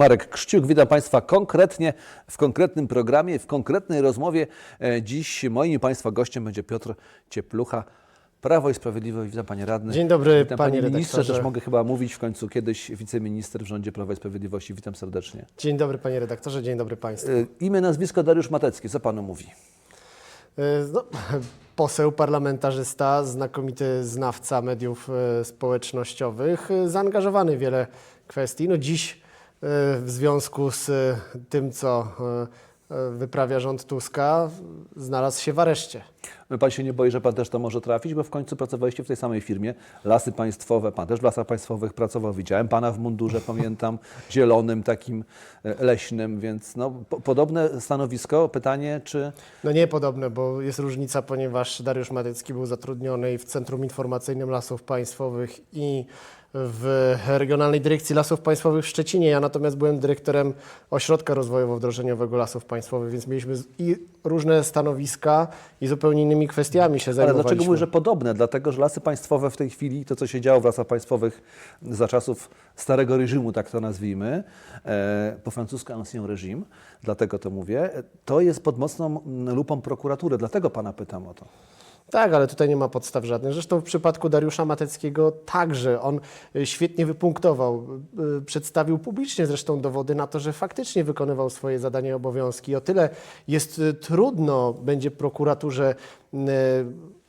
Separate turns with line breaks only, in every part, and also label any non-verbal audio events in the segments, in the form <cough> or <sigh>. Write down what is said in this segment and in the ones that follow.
Marek Krzciuk, witam Państwa konkretnie w konkretnym programie, w konkretnej rozmowie. E, Dziś moim i Państwa gościem będzie Piotr Cieplucha, Prawo i Sprawiedliwość. Witam Panie Radny.
Dzień dobry,
witam,
panie
Panie Ministrze, też mogę chyba mówić w końcu kiedyś wiceminister w rządzie Prawa i Sprawiedliwości. Witam serdecznie.
Dzień dobry panie redaktorze, dzień dobry państwu.
E, Imię, nazwisko Dariusz Matecki. Co Panu mówi?
E, No, <laughs> poseł, parlamentarzysta, znakomity znawca mediów społecznościowych, zaangażowany w wiele kwestii. No dziś w związku z e, tym, co e, e, wyprawia rząd Tuska, znalazł się w areszcie.
Pan się nie boi, że Pan też to może trafić, bo w końcu pracowaliście w tej samej firmie. Lasy Państwowe, Pan też w Lasach Państwowych pracował. Widziałem Pana w mundurze, <laughs> pamiętam, zielonym, takim e, leśnym, więc no, po, podobne stanowisko. Pytanie, czy...
No nie podobne, bo jest różnica, ponieważ Dariusz Matecki był zatrudniony w Centrum Informacyjnym Lasów Państwowych i w Regionalnej Dyrekcji Lasów Państwowych w Szczecinie. Ja natomiast byłem dyrektorem Ośrodka Rozwojowo-Wdrożeniowego Lasów Państwowych, więc mieliśmy i różne stanowiska i zupełnie innymi kwestiami się
Ale
zajmowaliśmy.
dlaczego mówię, że podobne? Dlatego, że Lasy Państwowe w tej chwili, to co się działo w Lasach Państwowych za czasów starego reżimu, tak to nazwijmy, e, po francusku ancien régime, dlatego to mówię, e, to jest pod mocną lupą prokuratury. Dlatego Pana pytam o to.
Tak, ale tutaj nie ma podstaw żadnych. Zresztą w przypadku Dariusza Mateckiego także on y, świetnie wypunktował, y, przedstawił publicznie zresztą dowody na to, że faktycznie wykonywał swoje zadania i obowiązki. O tyle jest y, trudno będzie prokuraturze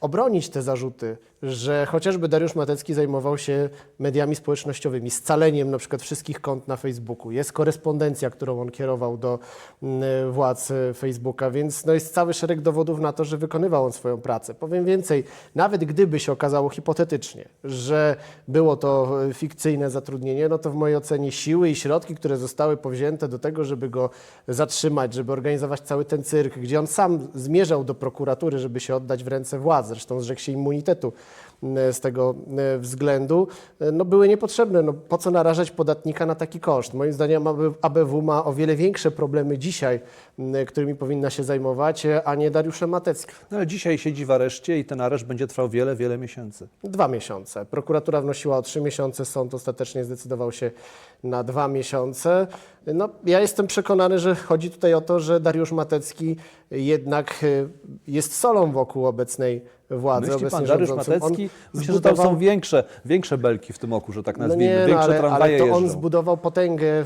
obronić te zarzuty, że chociażby Dariusz Matecki zajmował się mediami społecznościowymi, scaleniem na przykład wszystkich kont na Facebooku. Jest korespondencja, którą on kierował do mm, władz e, Facebooka, więc no jest cały szereg dowodów na to, że wykonywał on swoją pracę. Powiem więcej, nawet gdyby się okazało hipotetycznie, że było to e, fikcyjne zatrudnienie, no to w mojej ocenie siły i środki, które zostały powzięte do tego, żeby go zatrzymać, żeby organizować cały ten cyrk, gdzie on sam zmierzał do prokuratury, żeby się oddać w ręce władz, zresztą zrzekł się immunitetu z tego m, względu, e, no były niepotrzebne. No, po co narażać podatnika na taki koszt? Moim zdaniem AB- ABW ma o wiele większe problemy dzisiaj, którymi powinna się zajmować, e, a nie Dariuszem Mateckim.
No, ale dzisiaj siedzi w areszcie i ten areszt będzie trwał wiele, wiele miesięcy.
Dwa miesiące. Prokuratura wnosiła o trzy miesiące, sąd ostatecznie zdecydował się na dwa miesiące. No, ja jestem przekonany, że chodzi tutaj o to, że Dariusz Matecki jednak e, jest solą wokół obecnej władzy,
Myśli
obecnie
pan, Dariusz
rządzącym. On
Matecki? Myślę, że tam
zbudował-
są większe, większe belki w tym oku, że tak
No
nazwijmy.
nie, no
Większe
ale,
tramwaje
ale to on
jeżdżą.
zbudował potęgę e,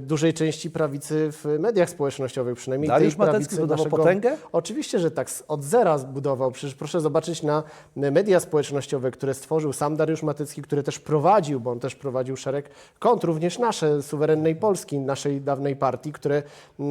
dużej części prawicy w mediach społecznościowych, przynajmniej
Dariusz
tej
Matecki zbudował
naszego...
potęgę?
Oczywiście, że tak, od zera zbudował. Przecież proszę zobaczyć na media społecznościowe, które stworzył sam Dariusz Matecki, które też prowadził, bo on też prowadził szereg kont, również nasze, suwerennej Polski, naszej dawnej partii, które e,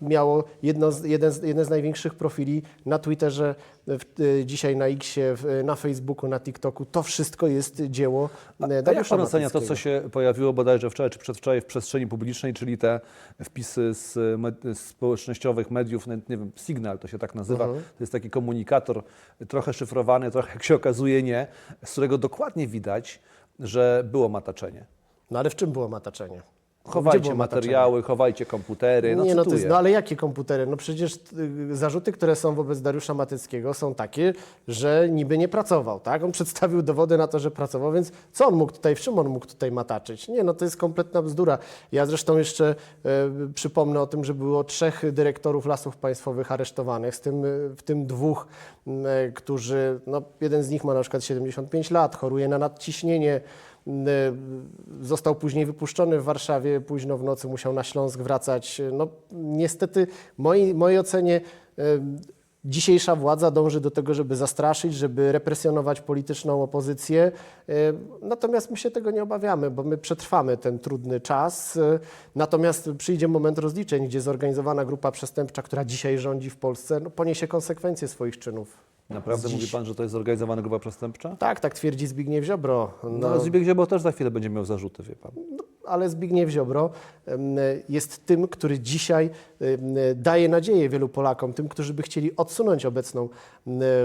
miało jedno z, jeden, z, jeden z największych profili na Twitterze, w, e, dzisiaj na Xie, w, na Facebooku, na TikToku. To wszystko jest dzieło e,
A jak
Dariusza
pan ocenia to, co się pojawiło bodajże wczoraj czy przedwczoraj w przestrzeni publicznej, czyli te wpisy z, med- z społecznościowych mediów, nie wiem, Signal to się tak nazywa,
Mhm.
to jest taki komunikator trochę szyfrowany, trochę jak się okazuje nie, z którego dokładnie widać, że było mataczenie.
No ale w czym było mataczenie?
Chowajcie
było
materiały, chowajcie komputery, no
nie, no, to jest, no ale jakie komputery? No przecież y, zarzuty, które są wobec Dariusza Matyckiego są takie, że niby nie pracował, tak? On przedstawił dowody na to, że pracował, więc co on mógł tutaj, w czym on mógł tutaj mataczyć? Nie, no to jest kompletna bzdura. Ja zresztą jeszcze e, przypomnę o tym, że było trzech dyrektorów lasów państwowych aresztowanych, z tym, y, w tym dwóch, e, którzy, no jeden z nich ma na przykład 75 lat, choruje na nadciśnienie, e, Został później wypuszczony w Warszawie, późno w nocy musiał na Śląsk wracać. No, niestety, w mojej, mojej ocenie, em, dzisiejsza władza dąży do tego, żeby zastraszyć, żeby represjonować polityczną opozycję. Em, Natomiast my się tego nie obawiamy, bo my przetrwamy ten trudny czas. Natomiast przyjdzie moment rozliczeń, gdzie zorganizowana grupa przestępcza, która dzisiaj rządzi w Polsce, no, poniesie konsekwencje swoich czynów.
Naprawdę mówi
dziś.
pan, że to jest zorganizowana grupa przestępcza?
Tak, tak twierdzi Zbigniew Ziobro.
No, no Zbigniew Ziobro też za chwilę będzie miał zarzuty, wie pan.
Ale Zbigniew Ziobro jest tym, który dzisiaj daje nadzieję wielu Polakom, tym, którzy by chcieli odsunąć obecną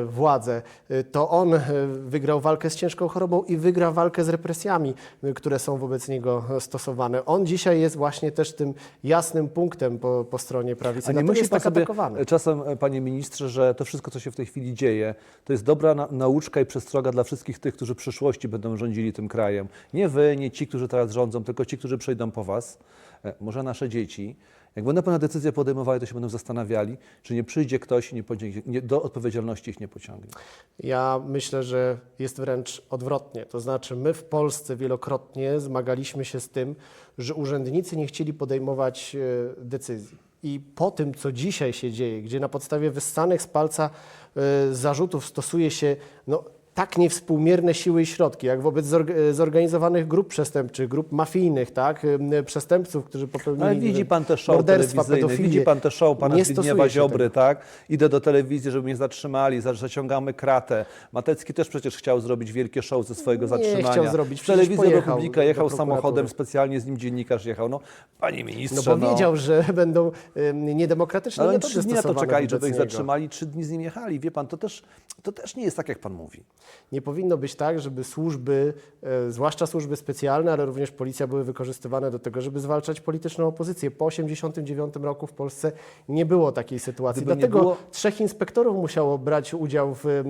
władzę. To on wygrał walkę z ciężką chorobą i wygra walkę z represjami, które są wobec niego stosowane. On dzisiaj jest właśnie też tym jasnym punktem po, po stronie prawicy.
A nie myśli
tak atakowany.
czasem, e, panie ministrze, że to wszystko, co się w tej chwili dzieje, to jest dobra na, nauczka i przestroga dla wszystkich tych, którzy w przyszłości będą rządzili tym krajem. Nie wy, nie ci, którzy teraz rządzą, tylko ci, ci, którzy przyjdą po was, e, może nasze dzieci, jak będą pewne decyzje podejmowały, to się będą zastanawiali, czy nie przyjdzie ktoś i nie, nie, do odpowiedzialności ich nie pociągnie.
Ja myślę, że jest wręcz odwrotnie. To znaczy, my w Polsce wielokrotnie zmagaliśmy się z tym, że urzędnicy nie chcieli podejmować e, decyzji. I po tym, co dzisiaj się dzieje, gdzie na podstawie wyssanych z palca e, zarzutów stosuje się no, tak niewspółmierne siły i środki, jak wobec e, zorganizowanych grup przestępczych, grup mafijnych, tak, e, przestępców, którzy popełnili
Ale
nie
widzi pan te show telewizyjne, widzi pan te show pana
Nie
Zbigniewa Ziobry,
tego.
tak? Idę do telewizji, żeby mnie zatrzymali, za- zaciągamy kratę. Matecki też przecież chciał zrobić wielkie show ze swojego
Nie
zatrzymania.
chciał zrobić,
Telewizja Republika jechał samochodem, specjalnie z nim dziennikarz jechał. No, panie
No
ministrze,
bo wiedział, że <laughs> będą niedemokratyczne
Ale
metody
trzy dni na to czekali, żeby ich zatrzymali, trzy dni z nim jechali. Wie pan, to też, to też nie jest tak, jak pan mówi.
Nie powinno być tak, żeby służby, e, zwłaszcza służby specjalne, ale również policja były wykorzystywane do tego, żeby zwalczać polityczną opozycję. Po 1989 roku w Polsce nie było takiej sytuacji.
Gdyby
Dlatego
było-
trzech inspektorów musiało brać udział w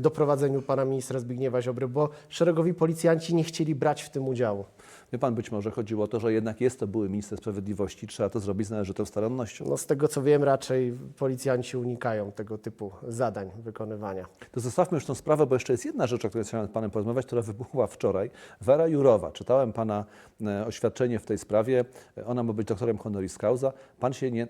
doprowadzeniu pana ministra Zbigniewa Ziobry, bo szeregowi policjanci nie chcieli brać w tym udziału.
Wie pan, być może chodziło o to, że jednak jest to były minister sprawiedliwości, trzeba to zrobić z należytą starannością.
No, z tego co wiem, raczej policjanci unikają tego typu zadań wykonywania.
To zostawmy już tę sprawę, bo jeszcze jest jedna rzecz, o której chciałem z Panem porozmawiać, która wybuchła wczoraj. Wera Jurowa. Czytałem Pana e, oświadczenie w tej sprawie. E, Ona ma być doktorem honoris causa. Pan się nie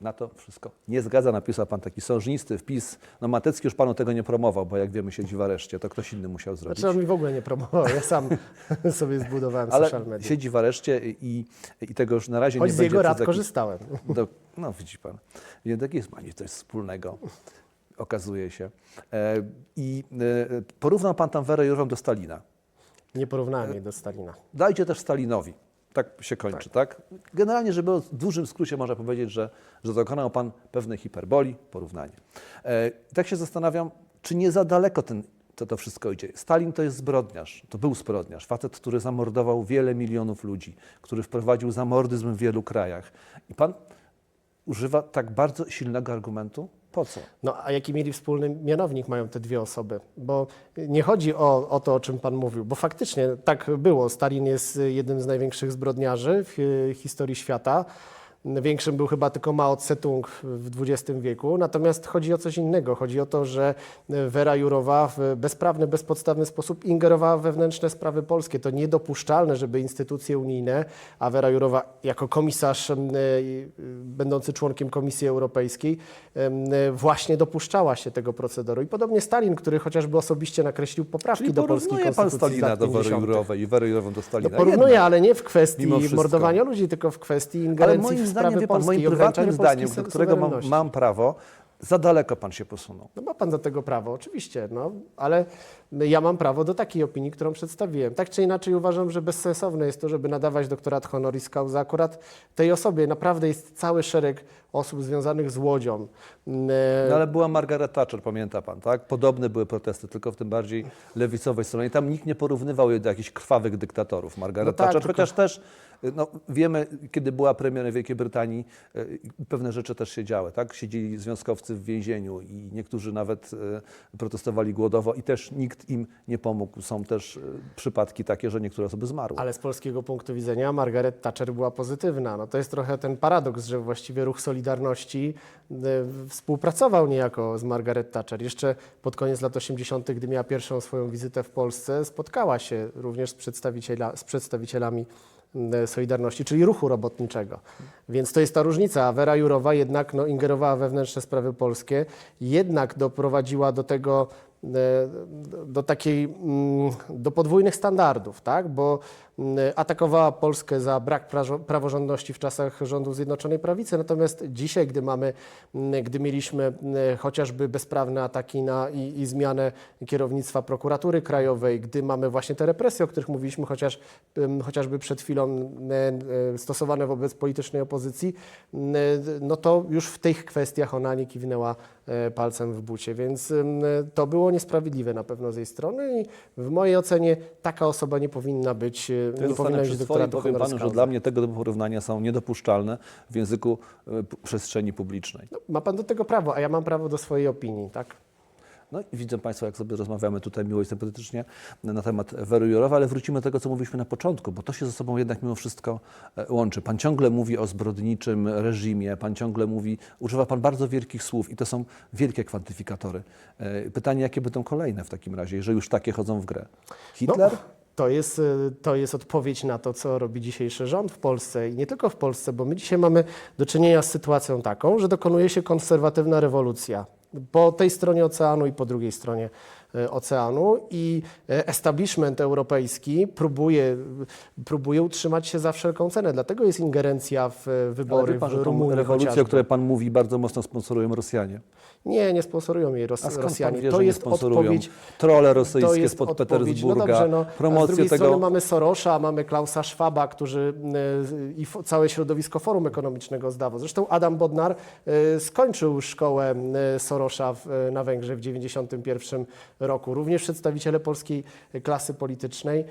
na to wszystko nie zgadza. Napisał Pan taki sążnisty wpis. No Matecki już Panu tego nie promował, bo jak wiemy siedzi w areszcie. To ktoś inny musiał zrobić.
Znaczy on mi w ogóle nie promował, ja sam <laughs> sobie zbudowałem
Ale
social media.
siedzi w areszcie i, i tego już na razie
Choć
nie
z
będzie
jego
przez
rad
jakiś-
korzystałem.
Do, no widzi pan. Jednak jest pani coś wspólnego, okazuje się. E, I e, porównał pan tam Werę Jurową do Stalina.
Nie porównałem jej do Stalina.
Dajcie też Stalinowi. Tak się kończy, tak? Generalnie, żeby w dużym skrócie można powiedzieć, że, że dokonał pan pewnej hiperboli, porównanie. E, tak się zastanawiam, czy nie za daleko ten, to, to wszystko idzie. Stalin to jest zbrodniarz, to był zbrodniarz, facet, który zamordował wiele milionów ludzi, który wprowadził zamordyzm w wielu krajach. I pan używa tak bardzo silnego argumentu? Po co?
No a jaki mieli wspólny mianownik mają te dwie osoby? Bo nie chodzi o, o to, o czym Pan mówił, bo faktycznie tak było. Stalin jest jednym z największych zbrodniarzy w hi- historii świata. Większym był chyba tylko Mao Tse-tung w XX wieku. Natomiast chodzi o coś innego. Chodzi o to, że Wera Jurowa w bezprawny, bezpodstawny sposób ingerowała w wewnętrzne sprawy polskie. To niedopuszczalne, żeby instytucje unijne, a Wera Jurowa jako komisarz em, e, będący członkiem Komisji Europejskiej e, właśnie dopuszczała się tego procederu. I podobnie Stalin, który chociażby osobiście nakreślił poprawki
Czyli
do polskiej
pan
konstytucji z
Stalina do Wery
50.
Jurowej i Werę Jurową do
No,
Stalina.
porównuję,
Jednak.
ale nie w kwestii mordowania ludzi, tylko w kwestii ingerencji w sprawy
pan,
polskie
moim prywatnym
polskiej
zdaniem, do którego mam, mam prawo, za daleko pan się posunął.
No ma pan do tego prawo, oczywiście, no, ale ja mam prawo do takiej opinii, którą przedstawiłem. Tak czy inaczej uważam, że bezsensowne jest to, żeby nadawać doktorat honoris causa akurat tej osobie. Naprawdę jest cały szereg osób związanych z Łodzią. Mm,
No, ale była Margaret Thatcher, pamięta pan, tak? Podobne były protesty, tylko w tym bardziej lewicowej stronie. Tam nikt nie porównywał jej do jakichś krwawych dyktatorów. Margaret
No tak,
Thatcher,
tylko-
chociaż też no, wiemy, kiedy była premierem Wielkiej Brytanii, e, pewne rzeczy też się działy, tak? Siedzieli związkowcy w więzieniu i niektórzy nawet e, protestowali głodowo i też nikt im nie pomógł. Są też e, przypadki takie, że niektóre osoby zmarły.
Ale z polskiego punktu widzenia Margaret Thatcher była pozytywna. No to jest trochę ten paradoks, że właściwie ruch Solidarności współpracował niejako z Margaret Thatcher. Jeszcze pod koniec lat 80., gdy miała pierwszą swoją wizytę w Polsce, spotkała się również z, przedstawiciela, z przedstawicielami Solidarności, czyli ruchu robotniczego. Więc to jest ta różnica. Wera Jurowa jednak no, ingerowała we wewnętrzne sprawy polskie, jednak doprowadziła do tego, e, do takiej, mm, do podwójnych standardów, tak? bo mm, atakowała Polskę za brak praworządności w czasach rządów Zjednoczonej Prawicy, natomiast dzisiaj, gdy mamy, mm, gdy mieliśmy chociażby bezprawne ataki na i, i zmianę kierownictwa prokuratury krajowej, gdy mamy właśnie te represje, o których mówiliśmy chociaż, chociażby przed chwilą e, stosowane wobec politycznej opozycji, no to już w tych kwestiach ona nie kiwnęła e, palcem w bucie, więc to było niesprawiedliwe na pewno z jej strony i w mojej ocenie taka osoba nie powinna być, e,
To
nie powinna mieć doktoratu
powiem panu, że dla mnie tego porównania są niedopuszczalne w języku e, przestrzeni publicznej.
No, ma pan do tego prawo, a ja mam prawo do swojej opinii, tak?
No i widzą Państwo, jak sobie rozmawiamy tutaj miło i sympatycznie na temat Wery Jurowa, ale wrócimy do tego, co mówiliśmy na początku, bo to się ze sobą jednak mimo wszystko e, łączy. Pan ciągle mówi o zbrodniczym reżimie, Pan ciągle mówi, używa Pan bardzo wielkich słów i to są wielkie kwantyfikatory. E, Pytanie, jakie będą kolejne w takim razie, jeżeli już takie chodzą w grę? Hitler?
No, to, jest, y, to jest odpowiedź na to, co robi dzisiejszy rząd w Polsce i nie tylko w Polsce, bo my dzisiaj mamy do czynienia z sytuacją taką, że dokonuje się konserwatywna rewolucja po tej stronie oceanu i po drugiej stronie oceanu i y, establishment europejski próbuje, próbuje utrzymać się za wszelką cenę. Dlatego jest ingerencja w
Ale
wybory
wie pan,
w Rumunii
rewolucję, o której Pan mówi, bardzo mocno sponsorują Rosjanie.
Nie, nie sponsorują jej Ros- Rosjanie.
Wie,
to jest
sponsorują?
odpowiedź
Trole rosyjskie spod
odpowiedź.
Petersburga,
No dobrze, no, a z
promocję
drugiej
tego...
strony mamy Sorosza, mamy Klausa Schwaba, którzy i całe środowisko Forum Ekonomicznego z Davos. Zresztą Adam Bodnar skończył szkołę Sorosza w, na Węgrzech w 1991 roku. Również przedstawiciele polskiej klasy politycznej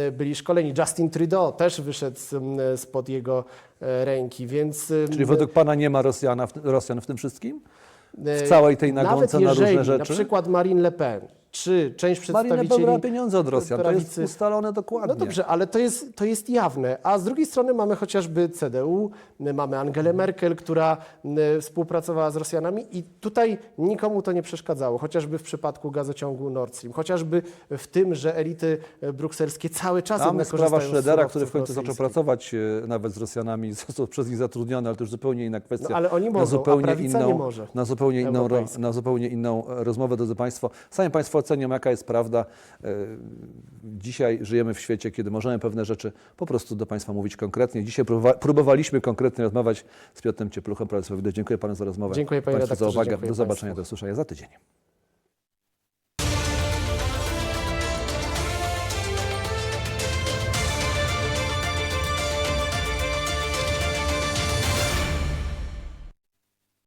y, byli szkoleni. Justin Trudeau też wyszedł y, spod jego y, ręki, więc... y,
Czyli według Pana nie ma Rosjana, Rosjan w tym wszystkim?
E,
w całej tej
Nawet
nagonce na różne rzeczy?
na przykład Marine Le Pen czy część przedstawicieli
brała pieniądze od Rosjan, to jest ustalone dokładnie.
No dobrze, ale to jest, to jest jawne. A z drugiej strony mamy chociażby CDU, mamy Angelę Merkel, która współpracowała z Rosjanami i tutaj nikomu to nie przeszkadzało. Chociażby w przypadku gazociągu Nord Stream, chociażby w tym, że elity y, brukselskie cały czas jednak
sprawa Schroedera, który w końcu zaczął pracować e, nawet z Rosjanami, <laughs> został przez nich zatrudniony, ale to już zupełnie inna kwestia.
No, ale oni
na
mogą, a
zupełnie inną,
nie może.
Na zupełnie, inną, na zupełnie inną e, rozmowę, drodzy Państwo. Sami Państwo ocenią, jaka jest prawda. E, Dzisiaj żyjemy w świecie, kiedy możemy pewne rzeczy po prostu do Państwa mówić konkretnie. Dzisiaj próbowa- próbowaliśmy konkretnie rozmawiać z Piotrem Ciepluchem, Sprawiedliwość. Dziękuję Panu za rozmowę.
Dziękuję, panie
Państwu za uwagę. Do zobaczenia,
państwu.
do usłyszenia za tydzień.